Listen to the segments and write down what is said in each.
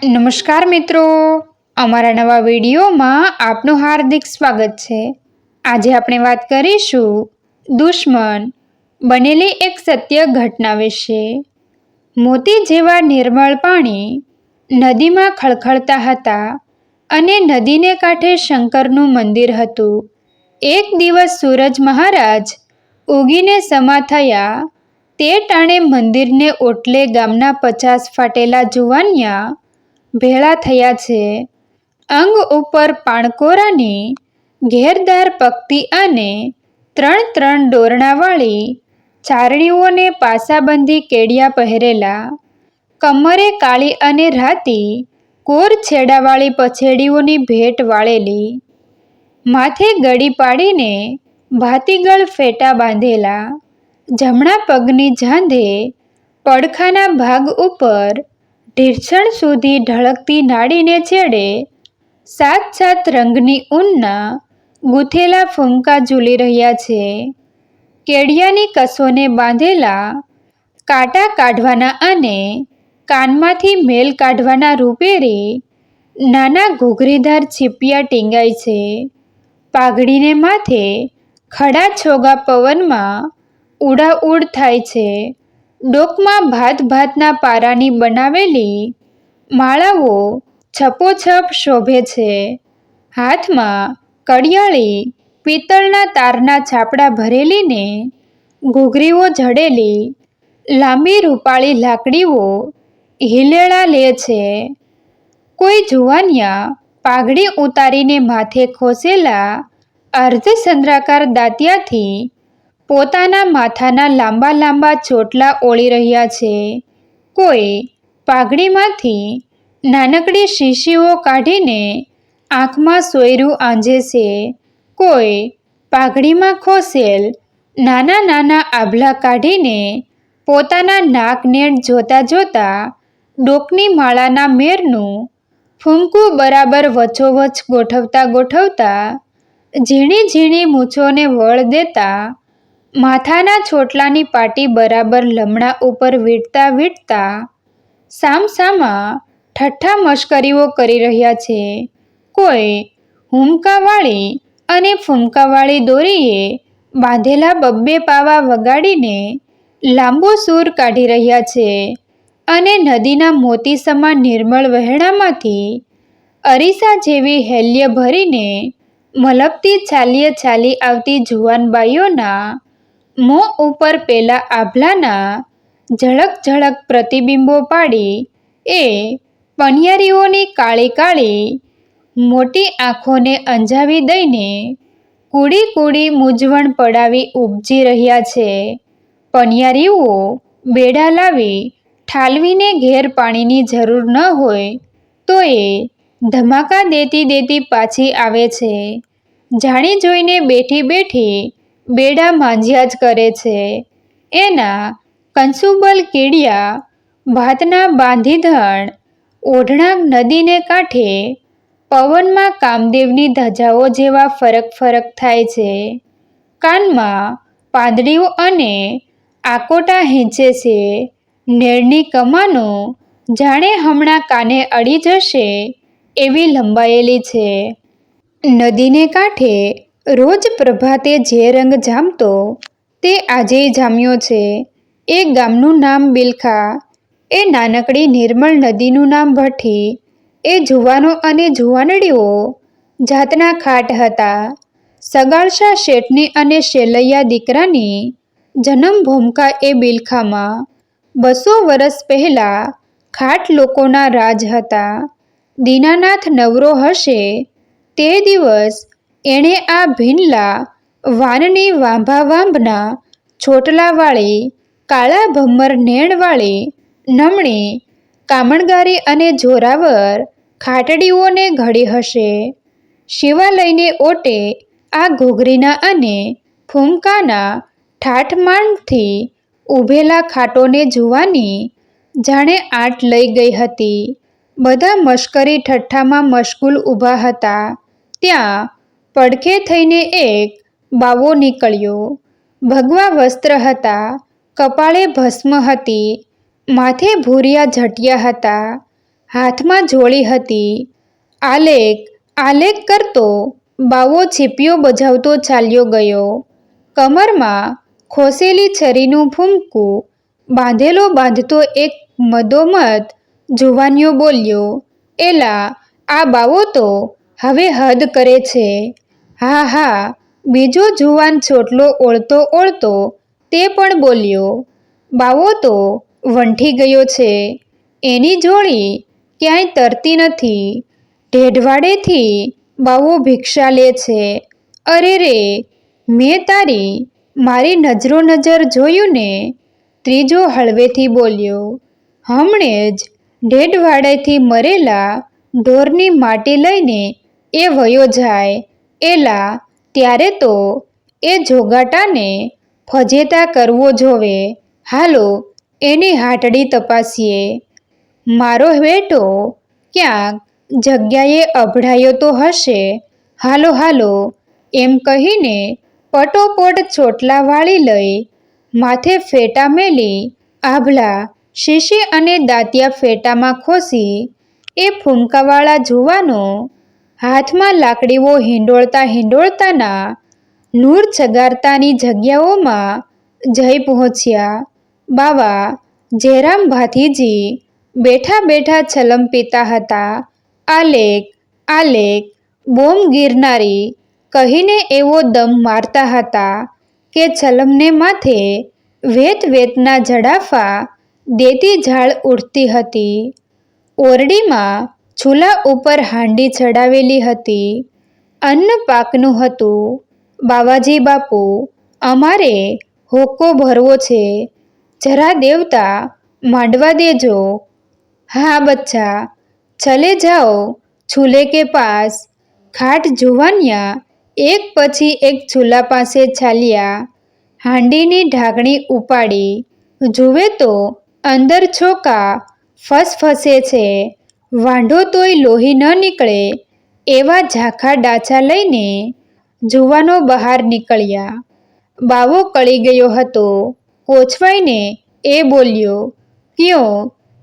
નમસ્કાર મિત્રો. અમારા નવા વિડીયોમાં આપનું હાર્દિક સ્વાગત છે. આજે આપણે વાત કરીશું દુશ્મન બનેલી એક સત્ય ઘટના વિશે. મોતી જેવા નિર્મળ પાણી નદીમાં ખળખળતા હતા અને નદીને કાંઠે શંકરનું મંદિર હતું. એક દિવસ સૂરજ મહારાજ ઉગીને સમા થયા. તે ટાણે મંદિરને ઓટલે ગામના પચાસ ફાટેલા જુવાનિયા ભેળા થયા છે. અંગ ઉપર પાણકોરાની ઘેરદાર પગતી અને ત્રણ ત્રણ દોરણાવાળી ચારણીઓને પાસાબંધી કેડિયા પહેરેલા, કમરે કાળી અને રાતી કોર છેડાવાળી પછેડીઓની ભેટ વાળેલી, માથે ગળી પાડીને ભાતીગળ ફેટા બાંધેલા, જમણા પગની જાંધે પડખાના ભાગ ઉપર ઢીરછણ સુધી ઢળકતી નાડીને છેડે સાત સાત રંગની ઊનના ગૂંથેલા ફૂમકા ઝૂલી રહ્યા છે. કેડિયાની કસોને બાંધેલા કાંટા કાઢવાના અને કાનમાંથી મેલ કાઢવાના રૂપેરી નાના ઘૂઘરીદાર છીપિયા ટીંગાય છે. પાઘડીને માથે ખડા છોગા પવનમાં ઉડાઉડ થાય છે. ડોકમાં ભાત ભાતના પારાની બનાવેલી માળાઓ છપોછપ શોભે છે. હાથમાં કડિયાળી પિત્તળના તારના છાપડા ભરેલીને ઘૂઘરીઓ જડેલી લાંબી રૂપાળી લાકડીઓ હિલેળા લે છે. કોઈ જુવાનિયા પાઘડી ઉતારીને માથે ખોસેલા અર્ધચંદ્રાકાર દાંતિયાથી પોતાના માથાના લાંબા લાંબા ચોટલા ઓળી રહ્યા છે. કોઈ પાઘડીમાંથી નાનકડી શીશીઓ કાઢીને આંખમાં સોયરું આંજે છે. કોઈ પાઘડીમાં ખોસેલ નાના નાના આભલા કાઢીને પોતાના નાકનેટ જોતા જોતા ડોકની માળાના મેરનું ફૂંકું બરાબર વચ્ચોવચ્ચ ગોઠવતા ગોઠવતા ઝીણી ઝીણી મૂછોને વળ દેતા માથાના છોટલાની પાટી બરાબર લમણા ઉપર વીંટતા વીંટતા સામસામા ઠઠ્ઠા મશ્કરીઓ કરી રહ્યા છે. કોઈ હુમકાવાળી અને ફૂમકાવાળી દોરીએ બાંધેલા બબ્બે પાવા વગાડીને લાંબો સૂર કાઢી રહ્યા છે અને નદીના મોતી સમાન નિર્મળ વહેણામાંથી અરીસા જેવી હેલ્ય ભરીને મલપતી છાલીએ છાલી આવતી જુવાનબાઈઓના મોં ઉપર પેલા આભલાના ઝળક ઝળક પ્રતિબિંબો પાડી એ પનિયારીઓની કાળી કાળી મોટી આંખોને અંજાવી દઈને કૂડી કૂડી મૂંઝવણ પડાવી ઉપજી રહ્યા છે. પનિયારીઓ બેડા લાવી ઠાલવીને ઘેર પાણીની જરૂર ન હોય તો એ ધમાકા દેતી દેતી પાછી આવે છે. જાણી જોઈને બેઠી બેઠી બેડા માંજ્યા જ કરે છે. એના કંસુબલ કીડિયા ભાતના બાંધીધણ ઓઢણા નદીને કાંઠે પવનમાં કામદેવની ધજાઓ જેવા ફરક ફરક થાય છે. કાનમાં પાંદડીઓ અને આકોટા હેંચે છે. નેળની કમાનો જાણે હમણાં કાને અડી જશે એવી લંબાયેલી છે. નદીને કાંઠે રોજ પ્રભાતે જે રંગ જામતો, તે આજેય જામ્યો છે. એ ગામનું નામ બિલખા, એ નાનકડી નિર્મળ નદીનું નામ ભઠ્ઠી, એ જુવાનો અને જુવાનડીઓ જાતના ખાટ હતા. સગાળશા શેઠની અને શેલૈયા દીકરાની જન્મભૂમકા એ બિલખામાં. બસો વર્ષ પહેલાં ખાટ લોકોના રાજ હતા. દીનાનાથ નવરો હશે તે દિવસ એણે આ ભીનલા વાનની વાંભા વાંભના છોટલાવાળી કાળા ભમ્મર નેણવાળી નમણી, કામણગારી અને જોરાવર ખાટડીઓને ઘડી હશે. શિવાલયને ઓટે આ ઘૂઘરીના અને ફૂમકાના ઠાઠમાણથી ઊભેલા ખાટોને જોવાની જાણે આંટ લઈ ગઈ હતી. બધા મશ્કરી ઠઠ્ઠામાં મશગુલ ઊભા હતા. ત્યાં પડખે થઈને એક બાવો નીકળ્યો. ભગવા વસ્ત્ર હતા, કપાળે ભસ્મ હતી, માથે ભૂરિયા ઝટિયા હતા, હાથમાં જોડી હતી. આલેખ આલેખ કરતો, બાવો છીપિયો બજાવતો ચાલ્યો ગયો. કમરમાં ખોસેલી છરીનું ફૂમકું બાંધેલો બાંધતો એક મદોમત જુવાનિયો બોલ્યો, એલા, આ બાવો તો હવે હદ કરે છે. હા હા, બીજો જુવાન છોટલો ઓળતો ઓળતો તે પણ બોલ્યો, બાવો તો, વંઠી ગયો છે. એની જોડી ક્યાંય તરતી નથી. ઢેઢવાડેથી બાવો ભિક્ષા લે છે. અરે રે, મેં તારી મારી નજરો નજર જોયું ને ત્રીજો હળવેથી બોલ્યો, હમણે જ ઢેઢવાડેથી મરેલા ઢોરની માટી લઈને એ વયો જાય. એલા ત્યારે તો એ જોગાટાને ફજેતા કરવો જોવે. હાલો, એની હાટડી તપાસીએ. મારો બેટો ક્યાંક જગ્યાએ અભડાયો તો હશે. હાલો હાલો, એમ કહીને પટોપટ ચોટલા વાળી લઈ માથે ફેટા મેલી આભલા શીશી અને દાંતિયા ફેટામાં ખોસી. એ ફૂમકાવાળા જુવાનો હાથમાં લાકડીઓ હિંડોળતા હિંડોળતાના નૂર છગારતાની જગ્યાઓમાં જઈ પહોંચ્યા. બાવા જયરામ ભાથીજી બેઠા બેઠા છલમ પીતા હતા. આલેક આલેક બોમ ગિરનારી કહીને એવો દમ મારતા હતા કે છલમને માથે વેત વેતના જડાફા દેતી ઝાડ ઉડતી હતી. ઓરડીમાં ચૂલા ઉપર હાંડી ચડાવેલી હતી. અન્ન પાકનું હતું. બાવાજી બાપુ, અમારે હોકો ભરવો છે. જરા દેવતા માંડવા દેજો. હા, બચ્ચા. ચલે જાઓ ચૂલે કે પાસ. ખાટ જુવાનિયા, એક પછી એક ચૂલા પાસે ચાલ્યા. હાંડીની ઢાંકણી ઉપાડી. જુએ તો, અંદર છોકા ફસફસે છે. વાંઢો તોય લોહી ન નીકળે, એવા ઝાંખા ડાચા લઈને જુવાનો બહાર નીકળ્યા. બાવો કળી ગયો હતો. કોચવાઈને એ બોલ્યો, ક્યો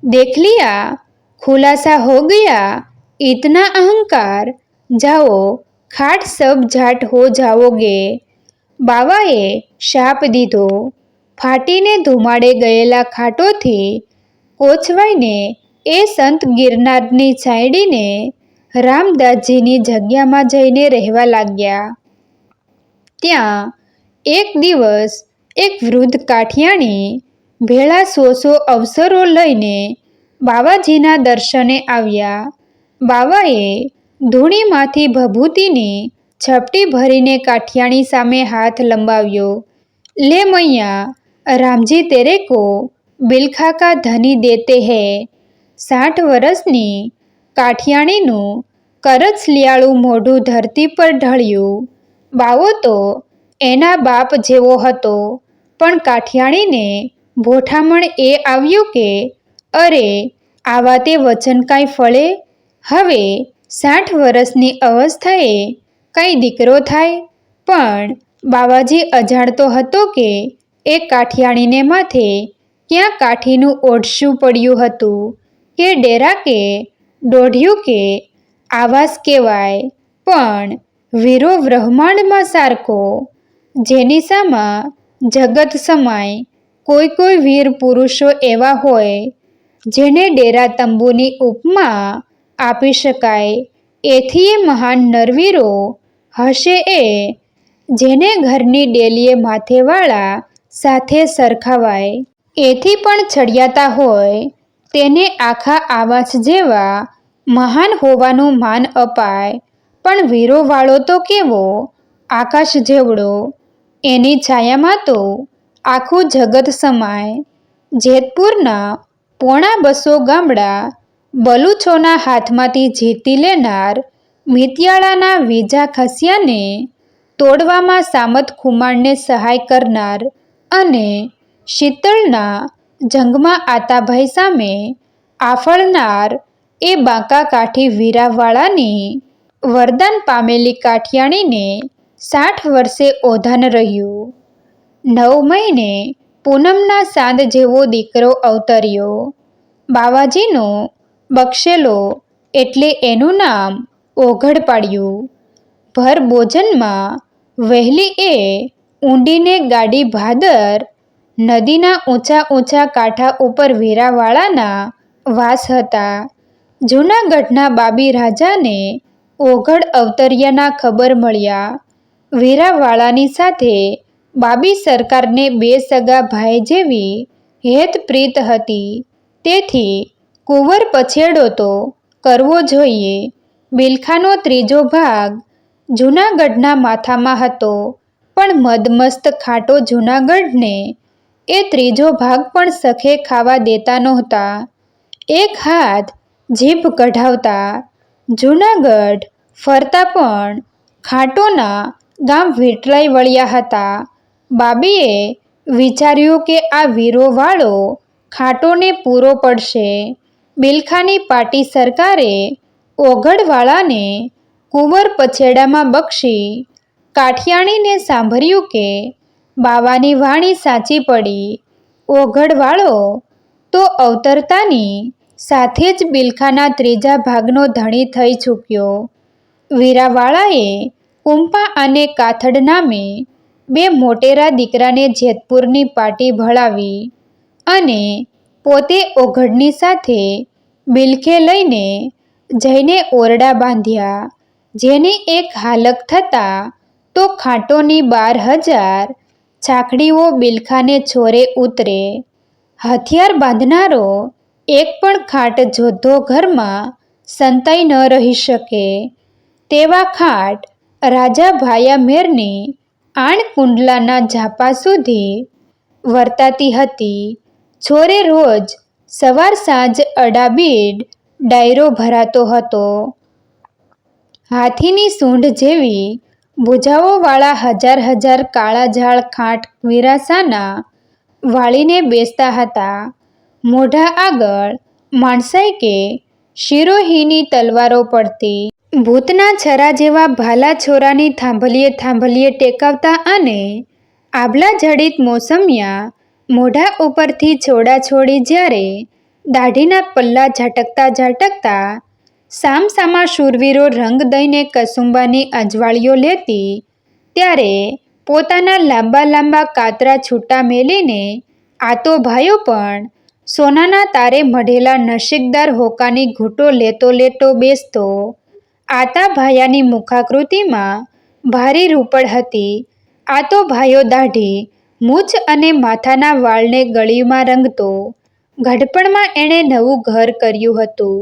દેખલિયા ખુલાસા હો ગયા ઇતના અહંકાર, જાઓ, ખાટ સબ જાટ હો જાઓગે બાવાએ શાપ દીધો. ફાટીને ધુમાડે ગયેલા ખાટોથી કોચવાઈને એ સંત ગિરનારની છાંયડીને રામદાસજીની જગ્યામાં જઈને રહેવા લાગ્યા. ત્યાં એક દિવસ એક વૃદ્ધ કાઠિયાણી ભેળા સો અવસરો લઈને બાવાજીના દર્શને આવ્યા. બાવાએ ધૂણીમાંથી ભભૂતિની છપટી ભરીને કાઠિયાણી સામે હાથ લંબાવ્યો. લે મૈયા, રામજી તેરે કો બિલખા ધની દેતે હૈ સાઠ વર્ષની કાઠિયાણીનું કરચલિયાળું મોઢું ધરતી પર ઢળ્યું. બાવો તો એના બાપ જેવો હતો. પણ કાઠિયાણીને ભોઠામણ એ આવ્યું કે, અરે, આવા તે વચન કાંઈ ફળે? હવે સાઠ વર્ષની અવસ્થાએ કંઈ દીકરો થાય? પણ બાવાજી અજાણતો હતો કે, એ કાઠિયાણીને માથે ક્યાં કાઠીનું ઓઢશું પડ્યું હતું? કે ડેરા કે દોઢિયું કે આવાસ કહેવાય. પણ વીરો બ્રહ્માંડમાં સારકો જેની સામા જગત સમાય, કોઈ કોઈ વીર પુરુષો એવા હોય, જેને ડેરા તંબુની ઉપમા આપી શકાય. એથી એ મહાન નરવીરો હશે એ, જેને ઘરની ડેલીએ માથેવાળા સાથે સરખાવાય. એથી પણ ચડિયાતા હોય તેને આખા આવાસ જેવા મહાન હોવાનું માન અપાય. પણ વીરોવાળો તો કેવો? આકાશ જેવડો. એની છાયામાં તો આખું જગત સમાય. જેતપુરના પોણા બસો ગામડા બલુચોના હાથમાંથી જીતી લેનાર મિતિયાળાના વીજા ખસિયાને તોડવામાં સામત ખુમાણને સહાય કરનાર અને શીતળના જંગમાં આતાભાઈ સામે આફળનાર એ બાંકા કાઠી વીરાવાળાની વરદાન પામેલી કાઠિયાણીને સાઠ વર્ષે ઓધાન રહ્યું. નવ મહિને પૂનમના સાંજ જેવો દીકરો અવતર્યો. બાવાજીનો બક્ષેલો એટલે એનું નામ ઓઘડ પાડ્યું. ભર ભોજનમાં વહેલી એ ઊંડીને ગાડી ભાદર નદીના ઊંચા ઊંચા કાંઠા ઉપર વેરાવાળાના વાસ હતા. જૂનાગઢના બાબી રાજાને ઓઘડ અવતર્યાના ખબર મળ્યા. વેરાવાળાની સાથે બાબી સરકારને બે સગા ભાઈ જેવી હેતપ્રીત હતી. તેથી કુંવર પછેડો તો કરવો જોઈએ. બિલખાનો ત્રીજો ભાગ જૂનાગઢના માથામાં હતો. પણ મદમસ્ત ખાટો જૂનાગઢને એ ત્રીજો ભાગ પણ સખે ખાવા દેતા નહોતા. એક હાથ જીભ કઢાવતા, જૂનાગઢ ફરતા પણ ખાટોના ગામ વીટલાઈ વળ્યા હતા. બાબીએ વિચાર્યું કે આ વીરોવાળો ખાટોને પૂરો પડશે. બિલખાની પાટી સરકારે ઓઘડવાળાને કુંવર પછેડામાં બક્ષી. કાઠિયાણીને સાંભળ્યું કે બાવાની વાણી સાચી પડી. ઓઘડવાળો તો અવતરતાની સાથે જ બિલખાના ત્રીજા ભાગનો ધણી થઈ ચૂક્યો વીરાવાળાએ કુંપા અને કાથડ નામે બે મોટેરા દીકરાને જેતપુરની પાટી ભળાવી અને પોતે ઓઘડની સાથે બિલખે લઈને જઈને ઓરડા બાંધ્યા. જેની એક હાલક થતાં તો ખાટોની બાર હજાર ચાકડીઓ બિલખાને છોરે ઉતરે. હથિયાર બાંધનારો એક પણ ખાટ જોધો ઘરમાં સંતાઈ ન રહી શકે. તેવા ખાટ રાજા ભાયા મેરની આણ કુંડલાના ઝાપા સુધી વર્તાતી હતી. છોરે રોજ સવાર સાંજ અડાબીડ ડાયરો ભરાતો હતો. હાથીની સૂંઢ જેવી ભુજાઓવાળા હજાર હજાર કાળા ઝાડ ખાંટ વિરાસાના વાળીને બેસતા હતા. મોઢા આગળ માણસાઈ કે શિરોહીની તલવારો પડતી. ભૂતના છરા જેવા ભાલા છોરાની થાંભલીએ થાંભલીએ ટેકાવતા અને આભલા જડિત મોસમિયા મોઢા ઉપરથી છોડા છોડી જ્યારે દાઢીના પલ્લા ઝાટકતા ઝાટકતા સામસામા શૂરવીરો રંગ દઈને કસુંબાની અજવાળીઓ લેતી. ત્યારે પોતાના લાંબા લાંબા કાતરા છૂટા મેલીને આતો ભાઈઓ પણ સોનાના તારે મઢેલા નશીકદાર હોકાની ઘૂંટો લેતો લેતો બેસતો. આતા ભાયાની મુખાકૃતિમાં ભારી રૂપડ હતી. આતો ભાઈઓ દાઢી, મૂછ અને માથાના વાળને ગળીમાં રંગતો. ગઢપણમાં એણે નવું ઘર કર્યું હતું.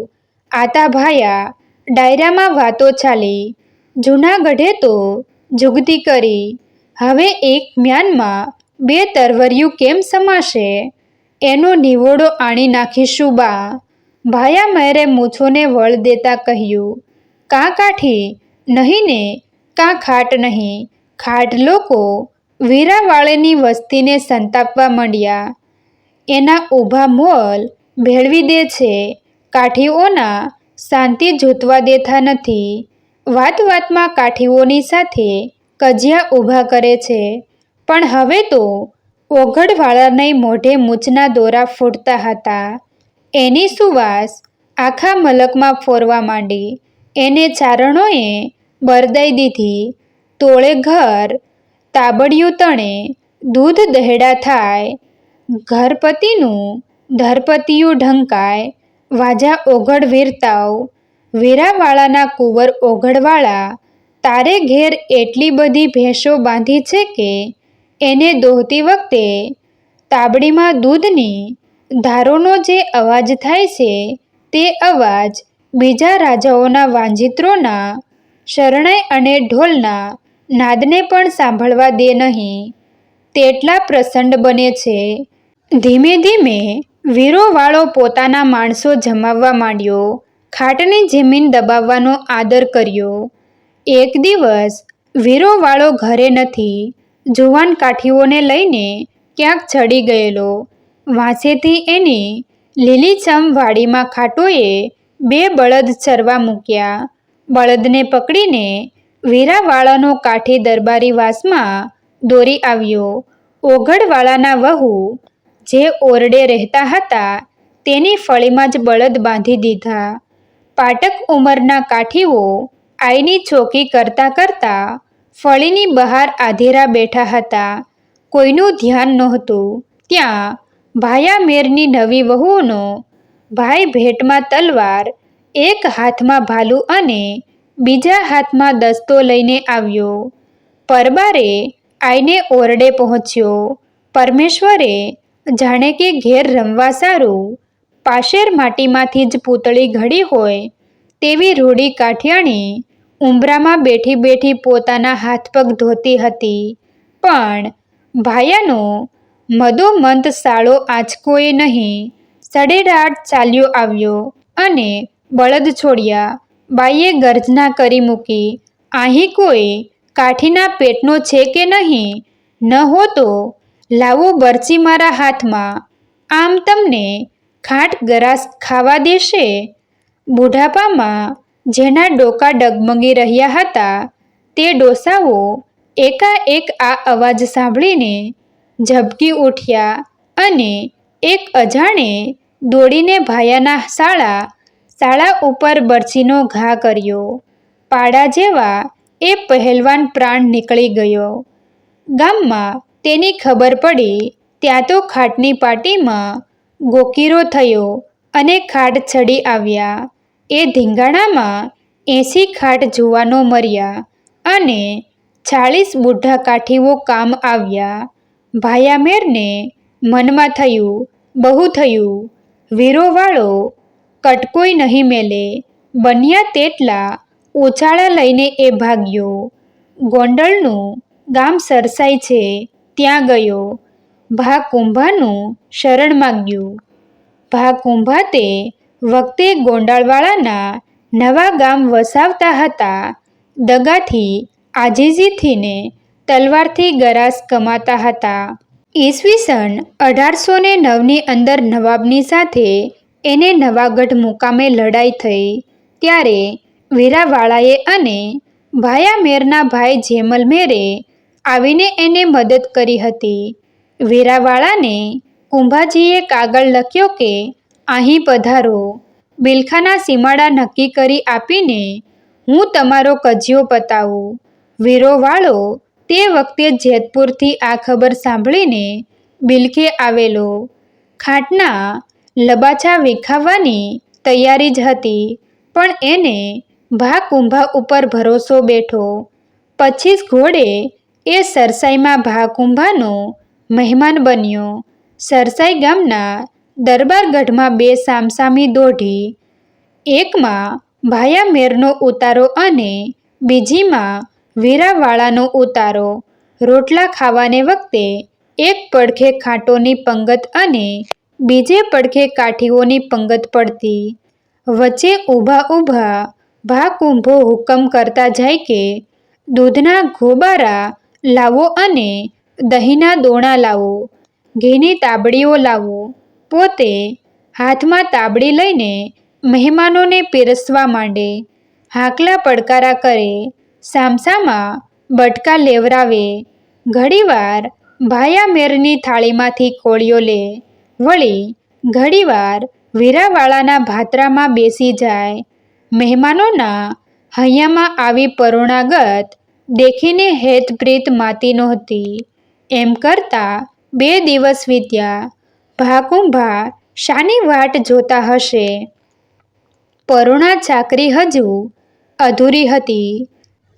આતા ભાયા ડાયરામાં વાતો ચાલી. જૂનાગઢે તો જુગતી કરી. હવે એક મ્યાનમાં બે તરવરિયું કેમ સમાશે? એનો નિવોડો આણી નાખીશું બા. ભાયા મેરે મૂછોને વળ દેતા કહ્યું, કાં કાઠી? નહીં ને કાં ખાટ નહીં? ખાટ લોકો વીરાવાળેની વસ્તીને સંતાપવા માંડ્યા. એના ઊભા મોલ ભેળવી દે છે. કાઠીઓના શાંતિ જૂતવા દેતા નથી. વાત વાતમાં કાઠીઓની સાથે કજિયા ઊભા કરે છે. પણ હવે તો ઓઘડવાળાને મોઢે મૂછના દોરા ફૂટતા હતા. એની સુવાસ આખા મલકમાં ફોરવા માંડી. એને ચારણોએ બરદાઈ દીધી. તોળે ઘર તાબડિયું તણે દૂધ દહેડા થાય. ઘરપતિનું ધરપતિયું ઢંકાય. વાજા ઓઘડ વીરતાવ વીરાવાળાના કુંવર ઓઘડવાળા તારે ઘેર એટલી બધી ભેંસો બાંધી છે કે એને દોહતી વખતે તાબડીમાં દૂધની ધારોનો જે અવાજ થાય છે તે અવાજ બીજા રાજાઓના વાંજિત્રોના શરણાઈ અને ઢોલના નાદને પણ સાંભળવા દે નહીં. તેટલા પ્રસંડ બને છે. ધીમે ધીમે વીરોવાળો પોતાના માણસો જમાવવા માંડ્યો. ખાટની જમીન દબાવવાનો આદર કર્યો. એક દિવસ વીરોવાળો ઘરે નથી. જુવાન કાઠીઓને લઈને ક્યાંક ચડી ગયેલો. વાંસેથી એની લીલીછમ વાડીમાં ખાટોએ બે બળદ ચરવા મૂક્યા. બળદને પકડીને વીરાવાળાનો કાઠી દરબારી વાસમાં દોરી આવ્યો. ઓઘડવાળાના વહુ જે ઓરડે રહેતા હતા, તેની ફળીમાં જ બળદ બાંધી દીધા. પાટક ઉંમરના કાઠીઓ આઈની ચોકી કરતા કરતા ફળીની બહાર આધેરા બેઠા હતા. કોઈનું ધ્યાન નહોતું. ત્યાં ભાયામેરની નવી વહુનો ભાઈ ભેટમાં તલવાર, એક હાથમાં ભાલું અને બીજા હાથમાં દસ્તો લઈને આવ્યો. પરબારે આઈને ઓરડે પહોંચ્યો. પરમેશ્વરે જાણે કે ઘેર રમવા સારું, પાશેર માટીમાંથી જ પૂતળી ઘડી હોય, તેવી રૂડી કાઠિયાણી ઉંબરામાં બેઠી બેઠી પોતાના હાથ પગ ધોતી હતી. પણ ભાયાનો મદોમંત સાળો આંચકોએ નહીં. સડેરાટ ચાલ્યો આવ્યો અને બળદ છોડ્યા. બાઈએ ગર્જના કરી મૂકી અહીં કોઈ કાઠીના પેટનો છે કે નહીં? ન હો તો લાવો બરચી મારા હાથમાં. આમ તમને ખાટ ગરાસ ખાવા દેશે. બુઢાપામાં જેના ડોકા ડગમગી રહ્યા હતા, તે ડોસાઓ એકાએક આ અવાજ સાંભળીને ઝબકી ઉઠ્યા અને એક અજાણે દોડીને ભાયાના શાળા શાળા ઉપર બરછીનો ઘા કર્યો. પાડા જેવા એ પહેલવાન પ્રાણ નીકળી ગયો. ગામમાં તેની ખબર પડી ત્યાં તો ખાટની પાટીમાં ગોકીરો થયો અને ખાટ ચડી આવ્યા. એ ધીંગાણામાં એંસી ખાટ જુવાનો મર્યા અને ચાળીસ બુઢા કાઠીઓ કામ આવ્યા. ભાયામેરને મનમાં થયું, બહુ થયું, વીરોવાળો કટકોઈ નહીં મેલે, બન્યા તેટલા ઉછાળા લઈને એ ભાગ્યો. ગોંડલનું ગામ સરસાઈ છે ત્યાં ગયો. ભા કુંભાનું શરણ માગ્યું. ભા કુંભા તે વખતે ગોંડાળવાળાના નવા ગામ વસાવતા હતા. દગાથી આજીજીથીને તલવારથી ગરાસ કમાતા હતા. ઈસવીસન અઢારસો ને નવની અંદર નવાબની સાથે એને નવાગઢ મુકામે લડાઈ થઈ. ત્યારે વીરાવાળાએ અને ભાયામેરના ભાઈ જેમલ મેરે આવીને એને મદદ કરી હતી. વીરાવાળાને કુંભાજીએ કાગળ લખ્યો કે, અહીં પધારો. બિલખાના સીમાડા નક્કી કરી આપીને હું તમારો કજિયો પતાવું વીરોવાળો તે વખતે જેતપુરથી આ ખબર સાંભળીને બિલખે આવેલો. ખાટના લબાછા વિખાવાની તૈયારી જ હતી, પણ એને ભા કુંભા ઉપર ભરોસો બેઠો. પચીસ ઘોડે એ સરસાઈમાં ભા કુંભાનો મહેમાન બન્યો. સરસાઈ ગામના દરબારગઢમાં બે સામસામી દોઢી, એકમાં ભાયા મેરનો ઉતારો અને બીજીમાં વીરાવાળાનો ઉતારો. રોટલા ખાવાને વખતે એક પડખે ખાંટોની પંગત અને બીજે પડખે કાઠીઓની પંગત પડતી. વચ્ચે ઊભા ઊભા ભા કુંભો હુકમ કરતા જાય કે દૂધના ઘોબારા લાવો અને દહીંના દોણા લાવો, ઘીની તાબડીઓ લાવો. પોતે હાથમાં તાબડી લઈને મહેમાનોને પીરસવા માંડે. હાકલા પડકારા કરે, સામસામાં બટકા લેવરાવે. ઘડીવાર ભાયા મેરની થાળીમાંથી કોળીઓ લે. વળી ઘડીવાર વીરાવાળાના ભાતરામાં બેસી જાય. મહેમાનોના હૈયામાં આવી પરોણાગત દેખીને હેતપ્રીત માતી નહોતી. એમ કરતા બે દિવસ વીત્યા. ભાકુંભા શાની વાટ જોતા હશે. પરુણા ચાકરી હજુ અધૂરી હતી.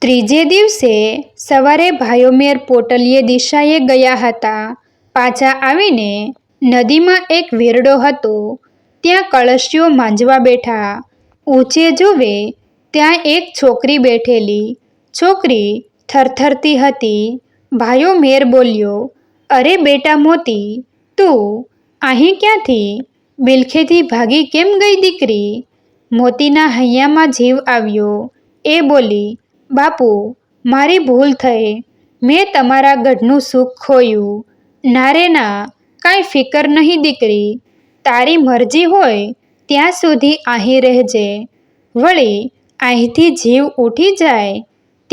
ત્રીજે દિવસે સવારે ભાયોમેર પોટલીએ દિશાએ ગયા હતા. પાછા આવીને નદીમાં એક વેરડો હતો. ત્યાં કળશીઓ માંજવા બેઠા. ઊંચે જુએ ત્યાં એક છોકરી બેઠેલી. છોકરી થરથરતી હતી. ભાયો મેર બોલ્યો, અરે બેટા મોતી, તું અહીં ક્યાંથી? બિલખેથી ભાગી કેમ ગઈ દીકરી? મોતીના હૈયામાં જીવ આવ્યો. એ બોલી, બાપુ, મારી ભૂલ થઈ. મેં તમારા ગઢનું સુખ ખોયું. ના રે ના, કાંઈ ફિકર નહીં દીકરી. તારી મરજી હોય, ત્યાં સુધી અહીં રહેજે. વળી અહીંથી જીવ ઉઠી જાય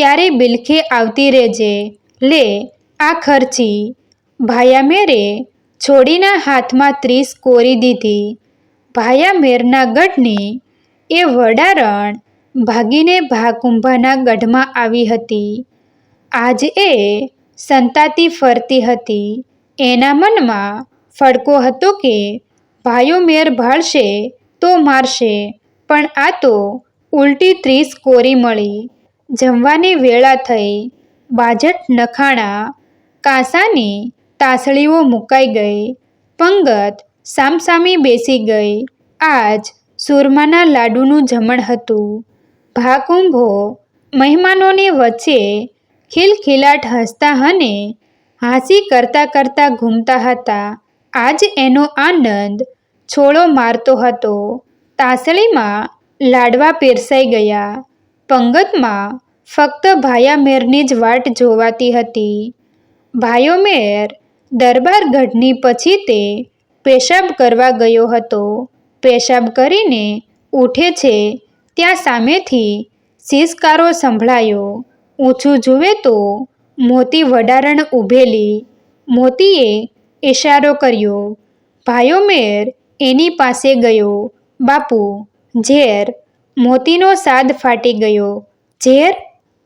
ત્યારે બિલખે આવતી રહેજે. લે, આ ખર્ચી. ભાયા મેરે છોડીના હાથમાં ત્રીસ કોરી દીધી. ભાયા મેરના ગઢની એ વડારણ ભાગીને ભાકુંભાના ગઢમાં આવી હતી. આજ એ સંતાતી ફરતી હતી. એના મનમાં ફડકો હતો કે, ભાઈઓ મેર ભાળશે તો મારશે, પણ આ તો ઉલટી ત્રીસ કોરી મળી. જમવાની વેળા થઈ. બાજટ નખાણા. કાંસાની તાસળીઓ મુકાઈ ગઈ. પંગત સામસામી બેસી ગઈ. આજ સુરમાના લાડુનું જમણ હતું. ભાકુંભો મહેમાનોની વચ્ચે ખિલખિલાટ હસતા અને હાંસી કરતા કરતા ઘૂમતા હતા. આજ એનો આનંદ છોડો મારતો હતો. તાસળીમાં લાડવા પીરસાઈ ગયા. પંગતમાં ફક્ત ભાયા મેરની જ વાટ જોવાતી હતી. ભાયો મેર દરબાર ગઢની પછી તે પેશાબ કરવા ગયો હતો. પેશાબ કરીને ઉઠે છે, ત્યાં સામેથી શિસકારો સંભળાયો. ઊંચું જુએ તો મોતી વડારણ ઊભેલી. મોતીએ ઇશારો કર્યો. ભાયો મેર એની પાસે ગયો. બાપુ, ઝેર મોતીનો સાદ ફાટી ગયો. ઝેર,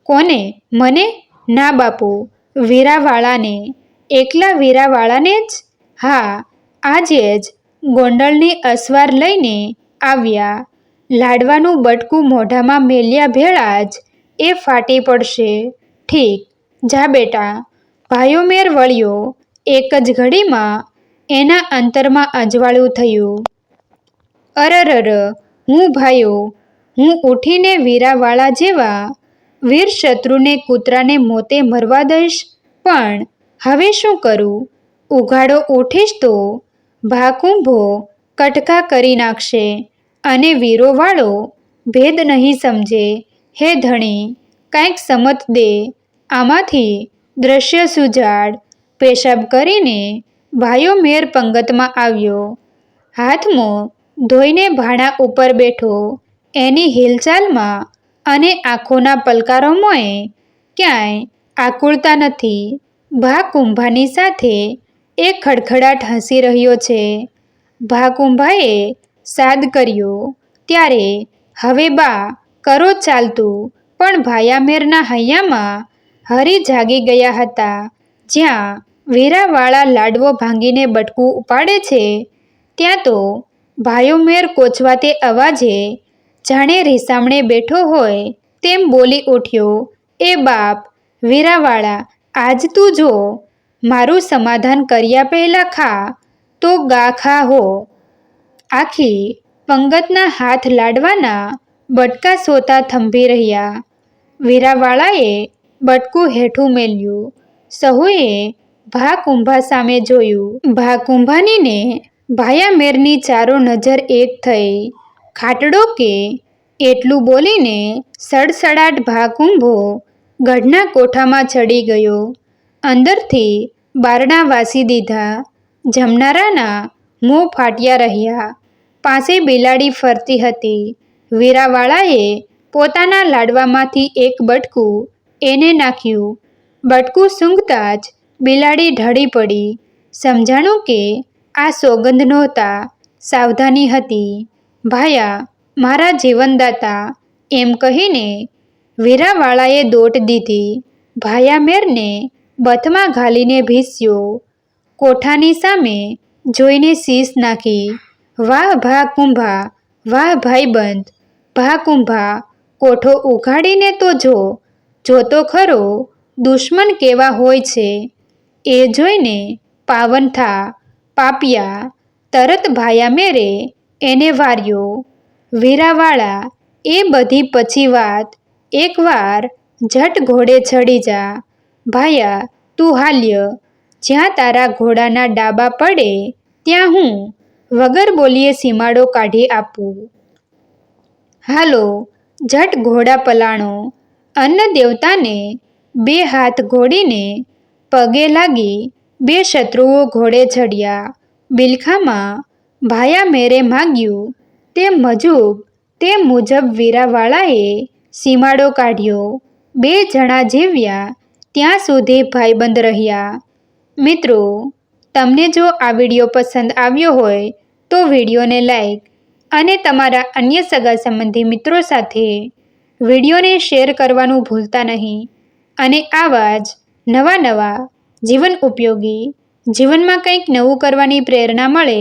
કોને? મને? ના બાપુ, વીરાવાળાને. એકલા વીરાવાળાને જ? હા, આજે જ. ગોંડલની અસવાર લઈને આવ્યા. લાડવાનું બટકું મોઢામાં મેલ્યા ભેળા જ એ ફાટી પડશે. ઠીક, જા બેટા. ભાયો મેર વળ્યો. એક જ ઘડીમાં એના અંતરમાં અજવાળું થયું. અરરર, હું ભાયો હું ઉઠીને વીરાવાળા જેવા વીર શત્રુને કૂતરાને મોતે મરવા દઈશ. પણ હવે શું કરું? ઉઘાડો ઉઠીશ તો ભાકુંભો કટકા કરી નાખશે અને વીરોવાળો ભેદ નહીં સમજે. હે ધણી, કાંઈક સમત દે. આમાંથી દ્રશ્ય સુજાડ. પેશાબ કરીને ભાયો મેર પંગતમાં આવ્યો. હાથમાં ધોઈને ભાણા ઉપર બેઠો. એની હિલચાલમાં અને આંખોના પલકારોમાંય ક્યાંય આકુળતા નથી. ભા કુંભાની સાથે એ ખડખડાટ હસી રહ્યો છે. ભા કુંભાએ સાદ કર્યો, ત્યારે હવે બા, કરો ચાલતું. પણ ભાયામેરના હૈયામાં હરી જાગી ગયા હતા. જ્યાં વેરાવાળા લાડવો ભાંગીને બટકું ઉપાડે છે, ત્યાં તો ભાયોમેર કોચવાતે અવાજે જાણે રીસામણે બેઠો હોય તેમ બોલી ઉઠ્યો, એ બાપ, વીરાવાળા, આજ તું જો, મારું સમાધાન કર્યા પહેલાં ખા, તો ગા ખા હો. આખી પંગતના હાથ લાડવાના બટકા સોતા થંભી રહ્યા. વીરાવાળાએ બટકું હેઠું મેલ્યું. સહુએ ભા કુંભા સામે જોયું. ભા કુંભાનીને ભાયામેરની ચારો નજર એક થઈ. ખાટડો કે એટલું બોલીને સડસડાટ ભાગ કુંભો ગઢના કોઠામાં ચડી ગયો. અંદરથી બારણા વાસી દીધા. જમનારાના મોં ફાટ્યા રહ્યા. પાસે બિલાડી ફરતી હતી. વીરાવાળાએ પોતાના લાડવામાંથી એક બટકું એને નાખ્યું. બટકું સૂંઘતા જ બિલાડી ઢળી પડી. સમજાણું કે આ સોગંદ નહોતા. સાવધાની હતી. ભાયા, મારા જીવનદાતા, એમ કહીને વીરાવાળાએ દોટ દીધી. ભાયા મેરને બથમાં ઘાલીને ભીસ્યો. કોઠાની સામે જોઈને શીશ નાખી. વાહ ભા કુંભા, વાહ ભાઈબંધ ભા કુંભા, કોઠો ઉઘાડીને તો જો. જોતો ખરો, દુશ્મન કેવા હોય છે. એ જોઈને પાવન થા, પાપિયા, તરત ભાયા મેરે એને વાર્યો, વીરાવાળા, એ બધી પછી વાત. એકવાર જટ ઘોડે ચડી જા. ભાયા, તું હાલ્ય. જ્યાં તારા ઘોડાના ડાબા પડે, ત્યાં હું વગર બોલીએ સીમાડો કાઢી આપું. હાલો, જટ ઘોડા પલાણો. અન્ન દેવતાને બે હાથ ઘોડીને પગે લાગી બે શત્રુઓ ઘોડે ચડ્યા. બિલખામાં ભાયા મેરે માગ્યું. તે મજૂબ, તે મુજબ વીરાવાળાએ સીમાડો કાઢ્યો. બે જણા જીવ્યા, ત્યાં સુધી ભાઈબંધ રહ્યા. મિત્રો, તમને જો આ વીડિયો પસંદ આવ્યો હોય, તો વિડીયોને લાઈક અને તમારા અન્ય સગા સંબંધી મિત્રો સાથે વિડીયોને શેર કરવાનું ભૂલતા નહીં. અને આવા જ નવા નવા જીવન ઉપયોગી જીવનમાં કંઈક નવું કરવાની પ્રેરણા મળે